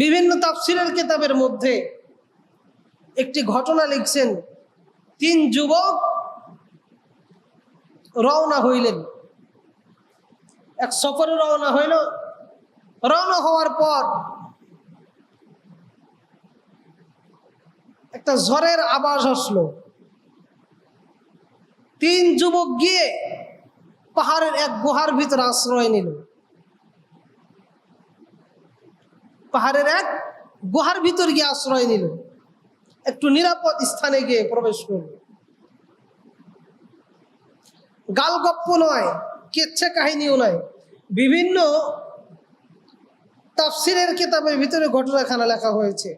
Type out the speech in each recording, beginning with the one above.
বিভিন্ন তাফসিরের কিতাবের মধ্যে একটি ঘটনা লিখছেন, তিন যুবক রওনা হইলেন। এক সফরে রওনা হইল, রওনা হওয়ার পর একটা ঝড়ের আবাস আসলো। তিন যুবক গিয়ে পাহাড়ের এক গুহার ভিতরে আশ্রয় নিল। পাহাড়ের এক গুহার ভিতর গিয়ে আশ্রয় নিল। একটু নিরাপদ স্থানে গিয়ে প্রবেশ করল। গালগপ্প নয়, কেচ্ছে কাহিনীও নয়। বিভিন্ন তাফসিরের কিতাবের ভিতরে ঘটনাখানা লেখা হয়েছে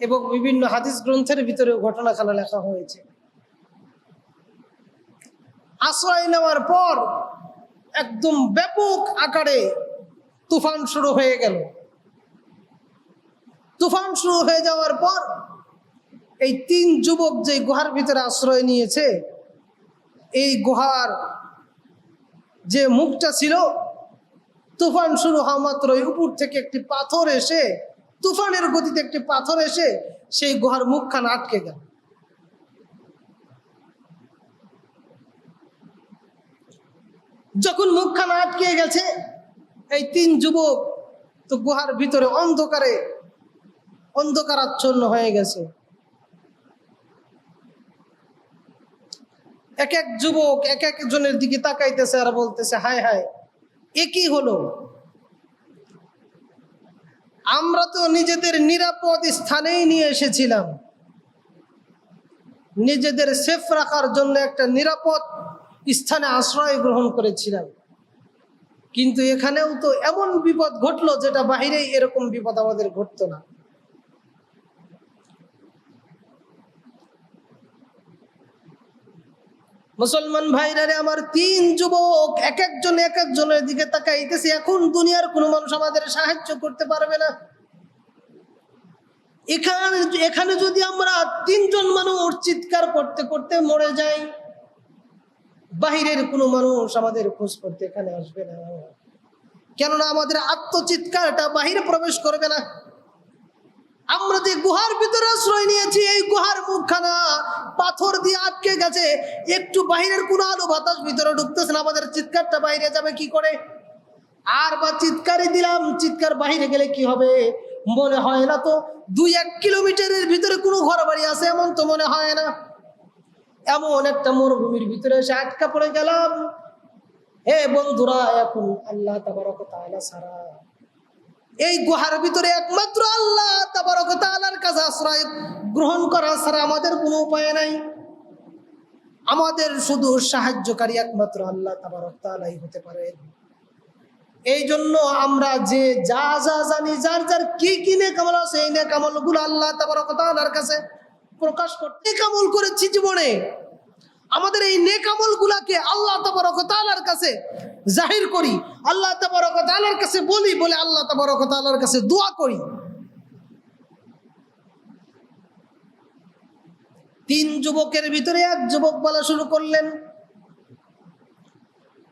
এবং বিভিন্ন হাদিস গ্রন্থের ভিতরে ঘটনাখানা লেখা হয়েছে। আশ্রয় নেওয়ার পর একদম ব্যাপক আকারে তুফান শুরু হয়ে গেল। তুফান শুরু হয়ে যাওয়ার পর এই তিন যুবক যে গুহার ভিতরে আশ্রয় নিয়েছে, এই গুহার যে মুখটা ছিল, তুফান শুরু হওয়া মাত্রই উপর থেকে একটি পাথর এসে, তুফানের গতিতে একটি পাথর এসে সেই গুহার মুখখান আটকে গেল। যখন মুখখান আটকে গেছে, এই তিন যুবক তো গুহার ভিতরে অন্ধকারে অন্ধকারাচ্ছন্ন হয়ে গেছে। এক এক যুবক এক একজনের দিকে তাকাইতেছে আর বলতেছে, হায় হায়, এ কি হলো? আমরা তো নিজেদের নিরাপদ স্থানেই নিয়ে এসেছিলাম। নিজেদের সেফ রাখার জন্য একটা নিরাপদ স্থানে আশ্রয় গ্রহণ করেছিলাম। কিন্তু এখানেও তো এমন বিপদ ঘটলো যেটা বাহিরেই এরকম বিপদ আমাদের ঘটতো না। মুসলমান ভাইরা রে, আমার তিন যুবক, এক একজন, এক একজনের দিকে তাকাইতেছে। এখন দুনিয়ার কোনো মানুষ আমাদের সাহায্য করতে পারবে না। এখানে এখানে যদি আমরা তিনজন মানুষ চিৎকার করতে করতে মরে যাই, বাহিরের কোনো মানুষ আমাদের খোঁজ করতে এখানে আসবে না। কেননা আমাদের আত্মচিৎকারটা বাহিরে প্রবেশ করবে না। আমরা যে গুহার ভিতরে আশ্রয় নিয়েছি, এই গুহার মুখখানা পাথর দিয়ে আটকে গেছে। একটু বাহিরের কোনো আলো বাতাস ভিতরে ঢুকতেছে না, আমাদের চিৎকারটা বাইরে যাবে কি করে? আর বা চিৎকারই দিলাম, চিৎকার বাইরে গেলে কি হবে? মনে হয় না তো, দুই এক কিলোমিটারের ভিতরে কোনো ঘর বাড়ি আছে এমন তো মনে হয় না। এমন একটা মরুভূমির ভিতরে এসে আটকা পড়ে গেলাম। হে বন্ধুরা, এখন আল্লাহ তাবারক তাআলা সারা এই গুহার ভিতরে একমাত্র আল্লাহ তাবারক তাআলার কাছে আশ্রয় গ্রহণ করা ছাড়া আমাদের কোনো উপায় নাই। আমাদের শুধু সাহায্যকারী একমাত্র আল্লাহ তাবারক তাআলাই হতে পারে। এই জন্য আমরা যে যা যা জানি, যার যার কি কি নেকামল আছে, এই নেকামলগুলো আল্লাহ তাবারক তাআলার কাছে প্রকাশ করতে কামল করেছি জীবনে। আমাদের এই নেকামল গুলাকে আল্লাহ তাবারক তাআলার কাছে জাহির করি, আল্লাহ তাবারক তাআলার কাছে বলি বলে আল্লাহ তাবারক তাআলার কাছে দোয়া করি। তিন যুবকের ভিতরে এক যুবক বলা শুরু করলেন,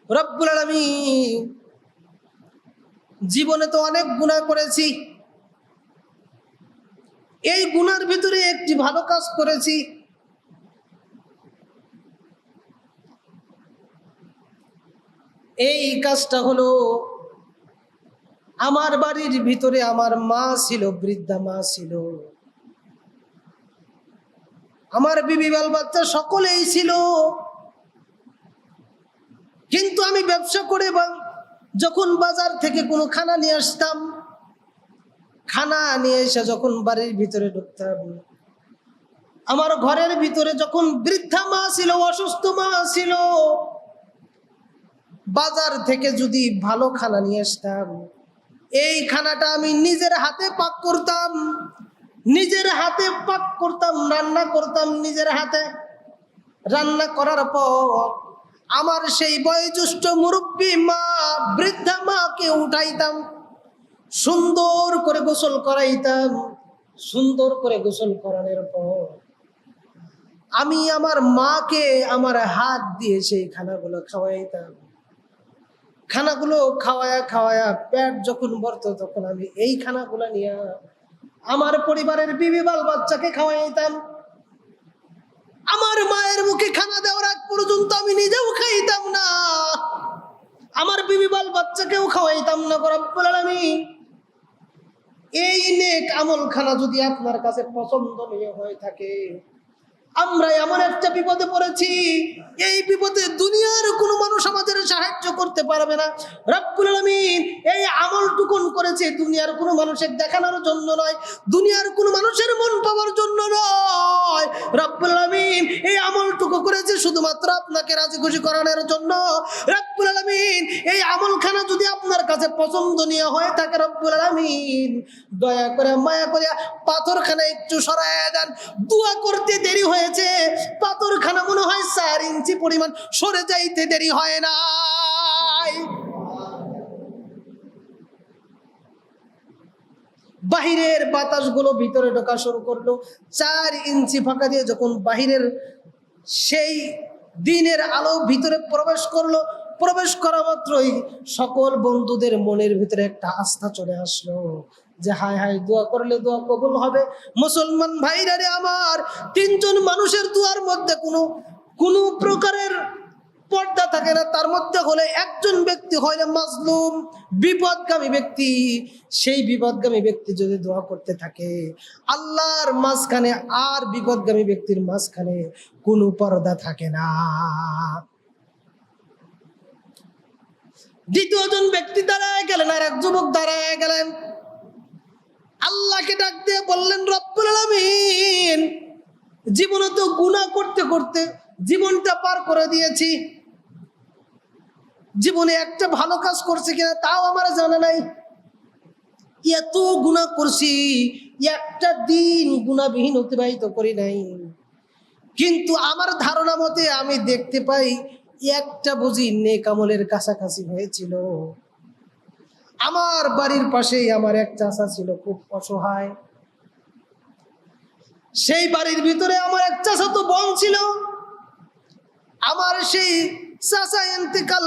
রব্বুল আলামিন, জীবনে তো অনেক গুনাহ করেছি। এই গুনার ভিতরে একটি ভালো কাজ করেছি। এই কাজটা হলো, আমার বাড়ির ভিতরে আমার মা ছিল, বৃদ্ধা মা ছিল। আমার বিবি বাল বাচ্চা সকলেই ছিল। কিন্তু আমি ব্যবসা করে যখন বাজার থেকে কোনো খানা নিয়ে আসতাম, খানা নিয়ে এসে যখন বাড়ির ভিতরে ঢুকতাম, আমার ঘরের ভিতরে যখন বৃদ্ধা মা ছিল, অসুস্থ মা ছিল বাজার থেকে যদি ভালো খানা নিয়ে আসতাম, এই খানাটা আমি নিজের হাতে পাক করতাম, নিজের হাতে পাক করতাম, রান্না করতাম নিজের হাতে। রান্না করার পর আমার সেই বয়োজ্যেষ্ঠ মুরব্বী মা, বৃদ্ধা মাকে উঠাইতাম, সুন্দর করে গোসল করাইতাম। সুন্দর করে গোসল করানোর পর আমি আমার মাকে আমার হাত দিয়ে সেই খানাগুলো খাওয়াইতাম। খানাগুলো খাওয়ায়া খাওয়ায়া পেট যখন ভরত, তখন আমি এই খানাগুলো নিয়ে আমার পরিবারের বিবি বাল বাচ্চাকে খাওয়াইতাম। আমার মায়ের মুখে খানা দেওয়ার আগ পর্যন্ত আমি নিজেও খাইতাম না। আমার বিবি বাল বাচ্চাকেও খাওয়াইতাম না রব্বুল আলামিন। এই নেক আমল খানা যদি আপনার কাছে পছন্দনীয় হয়ে থাকে আমরা এমন একটা বিপদে পড়েছি, এই বিপদে দুনিয়ার কোনো মানুষ আমাদের সাহায্য করতে পারবে না। রব্বুল আলামিন এই আমলটুকুন করেছে দুনিয়ার কোনো মানুষের দেখানোর জন্য নয়, দুনিয়ার কোনো মানুষের মন পাওয়ার জন্য নয়। রব্বুল আলামিন এই আমলটুকু করেছে শুধুমাত্র আপনাকে রাজি খুশি করানোর জন্য। রব্বুল আলামিন এই আমলখানা যদি আপনার কাছে পছন্দনীয় হয়ে থাকে, রব্বুল আলামিন, দয়া করে, মায়া করে পাথরখানা একটু সরায় দেন। দোয়া করতে দেরি হয়েছে। পাথরখানা মনে হয় চার ইঞ্চি পরিমাণ। সরে যাইতে দেরি হয় না বাহিরের বাতাসগুলো ভিতরে ঢোকা শুরু করল। চার ইঞ্চি ফাঁকা দিয়ে যখন বাহিরের সেই দিনের আলো ভিতরে প্রবেশ করল, প্রবেশ করা মাত্রই সকল বন্ধুদের মনের ভিতরে একটা আস্থা চলে আসলো। যে হায় হায় দোয়া করলে দোয়া কবুল হবে। মুসলমান ভাইরা রে আমার, তিনজন মানুষের দোয়ার মধ্যে কোনো কোনো প্রকারের পর্দা থাকে না। তার মধ্যে হলে একজন ব্যক্তি হইলে মাজলুম, বিপদগামী ব্যক্তি। সেই বিপদগামী ব্যক্তি যদি দোয়া করতে থাকে, আল্লাহর মাঝখানে আর বিপদগামী ব্যক্তির মাঝখানে কোনো পর্দা থাকে না। দ্বিতীয়জন ব্যক্তি দাঁড়ায় গেলেন আর এক যুবক দাঁড়ায় গেলেন। আল্লাহকে ডাক দিয়ে বললেন, রব্বুল আলামিন, জীবনে তো গুনাহ করতে করতে জীবনটা পার করে দিয়েছি। জীবনে একটা ভালো কাজ করছে কিনা তাও আমার জানা নাই। এত গুনাহ করছি, একটা দিন গুণাবিহীন অতিবাহিত করি নাই। কিন্তু আমার ধারণা মতে আমি দেখতে পাই, একটা বুঝি নেক আমলের কাছাকাছি হয়েছিল। আমার বাড়ির পাশেই আমার এক চাষা ছিল খুব অসহায়। সেই বাড়ির ভিতরে আমার এক চাচা তো বোন ছিল। আমার সেই চাচা এন্তেকাল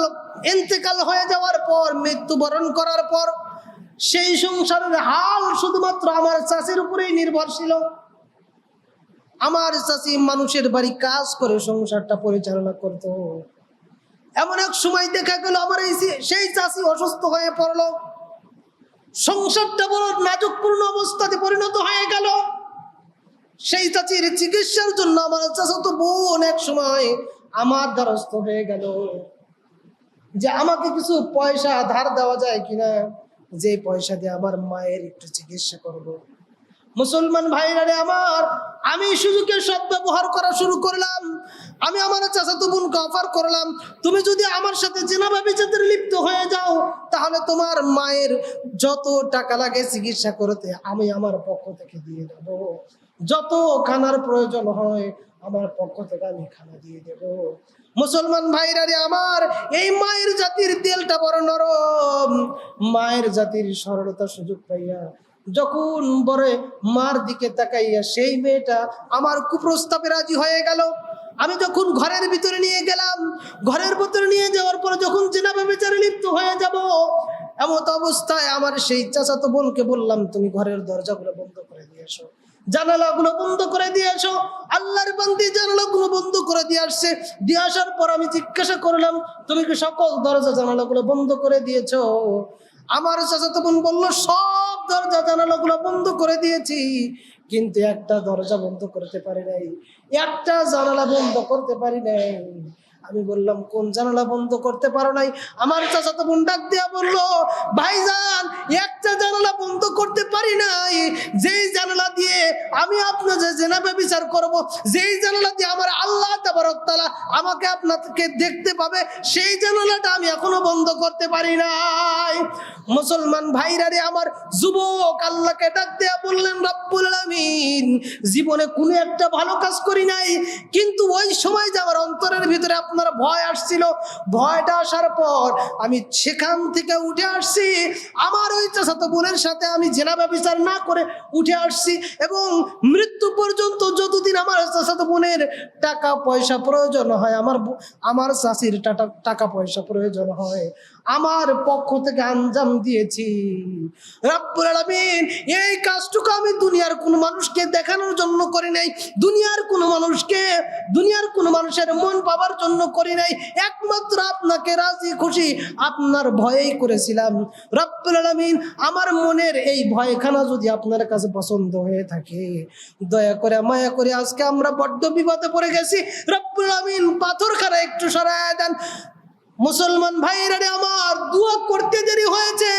এন্তেকাল হয়ে যাওয়ার পর, মৃত্যুবরণ করার পর, সেই সংসারের হাল শুধুমাত্র আমার চাষের উপরেই নির্ভরশীল আমার চাষি মানুষের বাড়ি কাজ করে সংসারটা পরিচালনা করতো। এমন এক সময় দেখা গেল আমার এই সেই চাষি অসুস্থ হয়ে পড়ল। সংসারটা বড় নাজুকপূর্ণ অবস্থাতে পরিণত হয়ে গেল। সেই চাচির চিকিৎসার জন্য আমার চাচাতো বোন এক সময় আমার দ্বারস্থ হয়ে গেল। যে আমাকে কিছু পয়সা ধার দেওয়া যায় কিনা, যে পয়সা দিয়ে আমার মায়ের একটু চিকিৎসা করব। মুসলমান ভাইরা রে আমার, আমি সুযোগের ব্যবহার করা শুরু করলাম। আমি আমার চাচাতো বোনকে অফার করলাম। তুমি যদি আমার সাথে জেনাবা বিচারের লিপ্ত হয়ে যাও, তাহলে তোমার মায়ের যত টাকা লাগে চিকিৎসা করতে আমি আমার পক্ষ থেকে দিয়ে দেব। যত খানার প্রয়োজন হয়, আমার পক্ষ থেকে আমি খানা দিয়ে দেব। মুসলমান ভাইরা রে আমার, এই মায়ের জাতির তেলটা বড় নরম। মায়ের জাতির সরলতা সুযোগ পাইয়া যখন বরে মার দিকে তাকাইয়া সেই মেয়েটা আমার কুপ্রস্তাবে রাজি হয়ে গেল। আমি যখন ঘরের ভিতরে নিয়ে গেলাম, ঘরের ভিতরে নিয়ে যাওয়ার পরে যখন জেনাবে বেচারে লিপ্ত হয়ে যাব, এমত অবস্থায় আমার সেই চাচাতো বোনকে বললাম, তুমি ঘরের দরজাগুলো বন্ধ করে দিয়ে এসো। জানালাগুলো বন্ধ করে দিয়ে এসো। আল্লাহর বান্দি জানালাগুলো বন্ধ করে দিয়ে আসছে। দিয়ে আসার পর আমি জিজ্ঞাসা করলাম, তুমি কি সকল দরজা জানালাগুলো বন্ধ করে দিয়েছ? আমার চাচাতো বোন বলল, সব দরজা জানালাগুলো বন্ধ করে দিয়েছি, কিন্তু একটা দরজা বন্ধ করতে পারি নাই, একটা জানালা বন্ধ করতে পারি নাই। আমি বললাম, কোন জানালা বন্ধ করতে পারো নাই? আমার চাচাতো বোন ডাক দিয়া বলল, ভাইজান, একটা জানালা বন্ধ করতে পারি নাই। যেই জানালা দিয়ে আমি আপনাদের জেনাবে বিচার করব, যেই জানালা দিয়ে আমার আল্লাহ তাবারক তাআলা আমাকে আপনাকে দেখতে পাবে, সেই জানালাটা আমি এখনও বন্ধ করতে পারি নাই। মুসলমান ভাইরা রে, আমার যুবক আল্লাহকে ডাক দেয়া বললেন, রব্বুল আলামিন, জীবনে কোনো একটা ভালো কাজ করি নাই, কিন্তু ওই সময় যে আমার অন্তরের ভিতরে আপনার ভয় আসছিল, ভয়টা আসার পর আমি সেখান থেকে উঠে আসছি। আমার ওই চাচাতো বোনের সাথে আমি জেনাবা বিচার না করে উঠে আসছি এবং মৃত্যু পর্যন্ত যতদিন আমার চাচাতো বোনের টাকা পয়সা প্রয়োজন হয়, আমার আমার চাষির টাকা পয়সা প্রয়োজন হয়, আমার পক্ষ থেকে আঞ্জাম দিয়েছি। এই কাজটুকু আমি দুনিয়ার কোনো মানুষকে দেখানোর জন্য করি নাই। দুনিয়ার কোনো মানুষকে দুনিয়ার কোনো মানুষের মন পাবার জন্য করি নাই। একমাত্র আপনাকে রাজি খুশি, আপনার ভয়েই করেছিলাম। রব্বুল আলামিন, আমার মনের এই ভয়খানা যদি আপনার কাছে পছন্দ হয়ে থাকে, দয়া করে, মায়া করে আজকে আমরা বড্ড বিপদে পড়ে গেছি। রব্বুল আলামিন, পাথরখানা একটু সরায় দেন। মুসলমান ভাইরা আমার দোয়া করতে দেরি হয়েছে।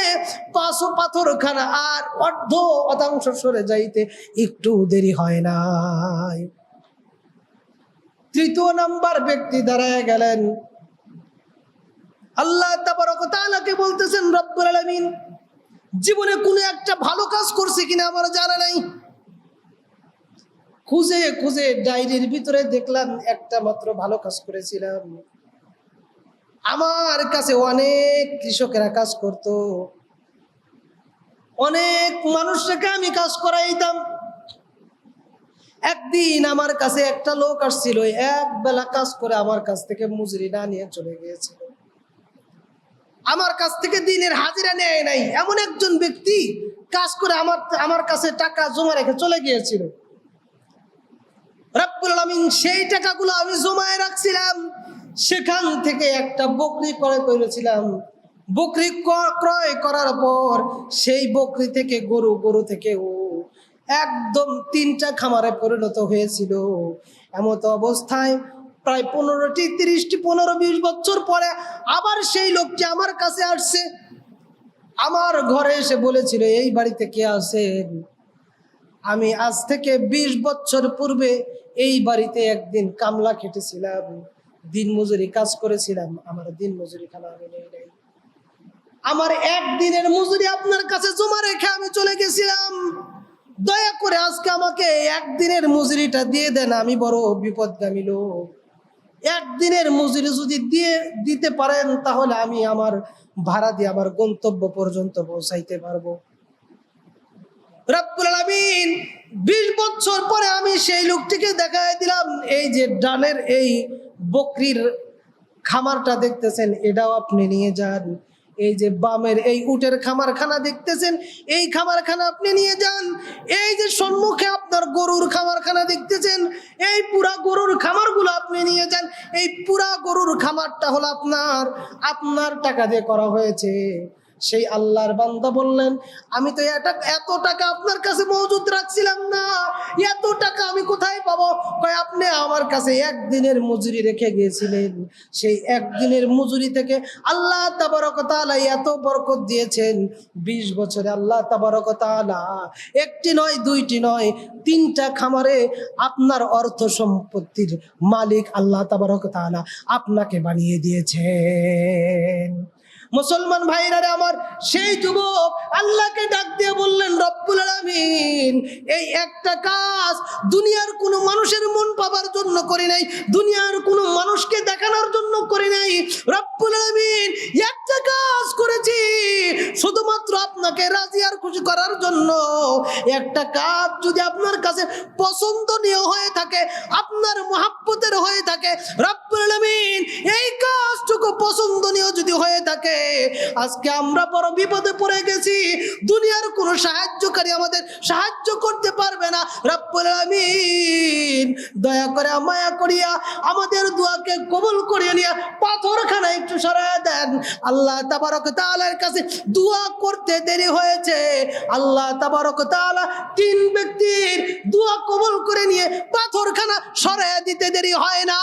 পাঁচশো পাথরখানা আর অর্ধ শতাংশ সরে যাইতে একটু দেরি হয় নাই। তৃতীয় নাম্বার ব্যক্তি দাঁড়ায় গেলেন। আল্লাহ তাআলাকে বলতেছেন, রব্বুল আলামিন, জীবনে কোনো একটা ভালো কাজ করছে কিনা আমার জানা নাই। খুঁজে খুঁজে ডায়েরির ভিতরে দেখলাম, একটা মাত্র ভালো কাজ করেছিলাম। আমার কাছে অনেক কৃষকেরা কাজ করত। অনেক মানুষকে আমি কাজ করাইতাম। একদিন আমার কাছে একটা লোক আসছিল এক বেলা কাজ করে আমার কাছ থেকে মজুরি না নিয়ে চলে গিয়েছিল। আমার কাছ থেকে দিনের হাজিরা নেয় নাই। এমন একজন ব্যক্তি কাজ করে আমার আমার কাছে টাকা জমা রেখে চলে গিয়েছিল। রব্বুল আলামিন সেই টাকাগুলো আমি জমায় রাখছিলাম। সেখান থেকে একটা বকরি ক্রয় করেছিলাম। বকরি ক্রয় করার পর সেই বকরি থেকে গরু গরু থেকে ও একদম তিনটা খামারে পরিণত হয়েছিল। এমত অবস্থায় প্রায় পনেরোটি, তিরিশটি, পনেরো, বিশ বছর পরে আবার সেই লোকটি আমার কাছে আসছে। আমার ঘরে এসে বলেছিল, এই বাড়িতে কে আছেন? আমি আজ থেকে বিশ বছর পূর্বে এই বাড়িতে একদিন কামলা খেটেছিলাম, দিন মজুরি কাজ করেছিলাম, আমার দিন মজুরি খানা আমি নেই নাই। আমার একদিনের মজুরি আপনার কাছে জমা রেখে আমি চলে গেছিলাম। দয়া করে আজকে আমাকে একদিনের মজুরিটা দিয়ে দেন, আমি বড় বিপদগামী লোক। একদিনের মজুরি যদি দিয়ে দিতে পারেন, তাহলে আমি আমার ভাড়া দিয়ে আমার গন্তব্য পর্যন্ত পৌঁছাইতে পারব। বিশ বছর পরে আমি সেই লোকটিকে দেখাই দিলাম। এই যে ডানের এই বকরির খামারটা দেখতেছেন, এটাও আপনি নিয়ে যান। এই যে বামের এই উটের খামারখানা দেখতেছেন, এই খামারখানা আপনি নিয়ে যান। এই যে সম্মুখে আপনার গরুর খামারখানা দেখতেছেন, এই পুরা গরুর খামারগুলো আপনি নিয়ে যান। এই পুরা গরুর খামারটা হলো আপনার আপনার টাকা দিয়ে করা হয়েছে। সেই আল্লাহর বান্দা বললেন, আমি তো এটা এত টাকা আপনার কাছে মজুদ রাখছিলাম না। এত টাকা আমি কোথায় পাবো? কয়, আপনি আমার কাছে একদিনের মজুরি রেখে গিয়েছিলেন। সেই একদিনের মজুরি থেকে আল্লাহ তাবারক তাআলা এত বরকত দিয়েছেন। বিশ বছরে আল্লাহ তাবারক তাআলা একটি নয়, দুইটি নয়, তিনটা খামারে আপনার অর্থ সম্পত্তির মালিক আল্লাহ তাবারক তাআলা আপনাকে বানিয়ে দিয়েছেন। মুসলমান ভাইরা আমার সেই যুবক আল্লাহকে ডাক দিয়ে বললেন, রব্বুল আলামিন, এই একটা কাজ দুনিয়ার কোনো মানুষের মন পাবার জন্য করি নাই, দুনিয়ার কোনো মানুষকে দেখানোর জন্য করি নাই। রব্বুল আলামিন একটা কাজ করেছি। শুধুমাত্র আপনাকে রাজি আর খুশি করার জন্য। একটা কাজ যদি আপনার কাছে পছন্দনীয় হয়ে থাকে, আপনার মহাব্বতের হয়ে থাকে এই কাজটুকু পছন্দনীয় যদি হয়ে থাকে, আজকে আমরা বড় বিপদে পড়ে গেছি। দুনিয়ার কোনো সাহায্যকারী আমাদের সাহায্য করতে পারবে না। রব্বুল আলামিন, দয়া করে মায়া করিয়া আমাদের দোয়াকে কবুল করিয়া নিয়ে পাথরখানা একটু সরায় দেন। আল্লাহ আল্লাহ তাবারক তালার কাছে দোয়া করতে দেরি হয়েছে। আল্লাহ তাবারক তালা তিন ব্যক্তির দোয়া কবল করে নিয়ে পাথরখানা সরাইয়া দিতে দেরি হয় না